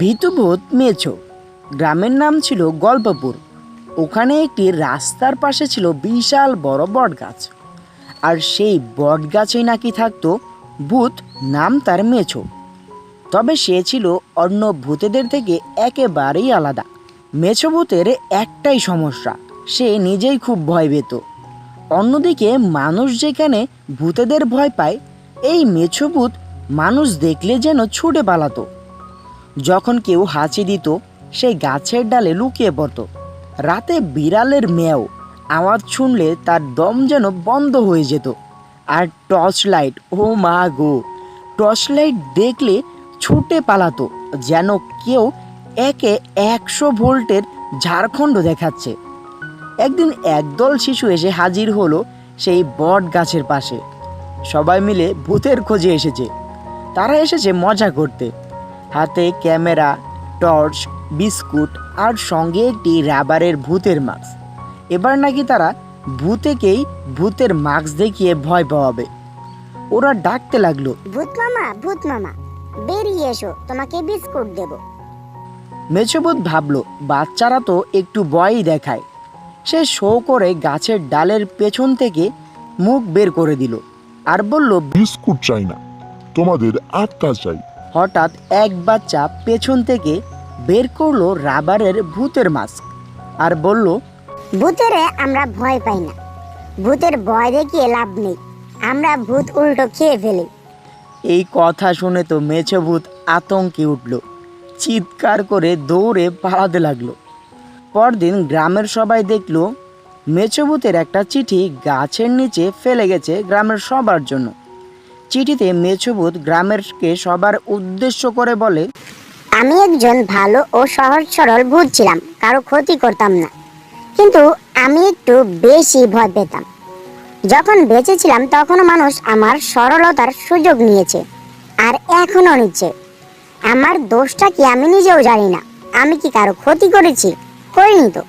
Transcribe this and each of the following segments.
ভীতুভূত মেছো গ্রামের নাম ছিল গল্পপুর। ওখানে একটি রাস্তার পাশে ছিল বিশাল বড় বটগাছ। আর সেই বটগাছেই নাকি থাকতো ভূত নাম তার মেছো তবে সে ছিল অন্য ভূতেদের থেকে একেবারেই আলাদা। মেছো ভূতের একটাই সমস্যা, সে নিজেই খুব ভয় পেত। অন্যদিকে মানুষ যেখানে ভূতেদের ভয় পায়, এই মেছো ভূত মানুষ দেখলে যেন ছুটে পালাতো। যখন কেউ হাঁচি দিত, সেই গাছের ডালে লুকিয়ে পড়তো। রাতে বিড়ালের মেয়াও আওয়াজ শুনলে তার দম যেন বন্ধ হয়ে যেত। আর টর্চ লাইট ও মা গো! টর্চ লাইট দেখলে ছুটে পালাতো, যেন কেউ একে একশো ভোল্টের ঝাড়খণ্ড দেখাচ্ছে। একদিন একদল শিশু এসে হাজির হলো সেই বট গাছের পাশে। সবাই মিলে ভূতের খোঁজে এসেছে। তারা এসেছে মজা করতে। হাতে ক্যামেরা টর্চ বিস্কুট আর সঙ্গে একটি রাবারের ভূতের মাস্ক। এবার নাকি তারা ভূতেকেই ভূতের মাস্ক দেখিয়ে ভয় পাওয়াবে। ওরা ডাকতে লাগল ভূত মামা ভূত মামা বেরিয়ে এসো তোমাকে বিস্কুট দেব। মেছবুত ভাবলো বাচ্চারা তো একটু ভয়ই দেখায়। সে শো করে গাছের ডালের পেছন থেকে মুখ বের করে দিল আর বলল বিস্কুট চাই না তোমাদের আত্মা চাই। হঠাৎ এক বাচ্চা পেছন থেকে বের করল রাবারের ভূতের মাস্ক আর বলল ভূতেরে আমরা ভয় পাই না। ভূতের ভয় দেখিয়ে লাভ নেই। আমরা ভূত উল্টো খেয়ে ফেলি। এই কথা শুনে তো মেছে ভূত আতঙ্কে উঠল। চিৎকার করে দৌড়ে পালাতে লাগল। পরদিন গ্রামের সবাই দেখল মেচভূতের একটা চিঠি গাছের নিচে ফেলে গেছে গ্রামের সবার জন্য। চিঠিতে মেছভূত গ্রামেরকে সবার উদ্দেশ্য করে বলে, আমি একজন ভালো ও সহজ সরল ভূত ছিলাম, কারও ক্ষতি করতাম না। কিন্তু আমি একটু বেশি ভয় পেতাম। যখন বেঁচে ছিলাম তখনও মানুষ আমার সরলতার সুযোগ নিয়েছে আর এখনও নিচ্ছে। আমার দোষটা কি আমি নিজেও জানি না। আমি কি কারও ক্ষতি করেছি? করিনি তো।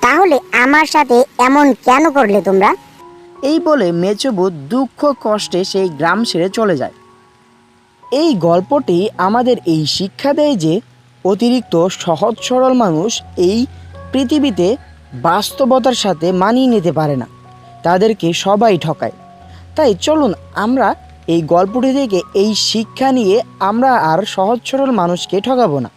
তাহলে আমার সাথে এমন কেন করলে তোমরা? এই বলে মেচভূত দুঃখ কষ্টে সেই গ্রাম ছেড়ে চলে যায়। এই গল্পটি আমাদের এই শিক্ষা দেয় যে অতিরিক্ত সহজ সরল মানুষ এই পৃথিবীতে বাস্তবতার সাথে মানিয়ে নিতে পারে না, তাদেরকে সবাই ঠকায়। তাই চলুন আমরা এই গল্পটি থেকে এই শিক্ষা নিয়ে আমরা আর সহজ সরল মানুষকে ঠকাবো না।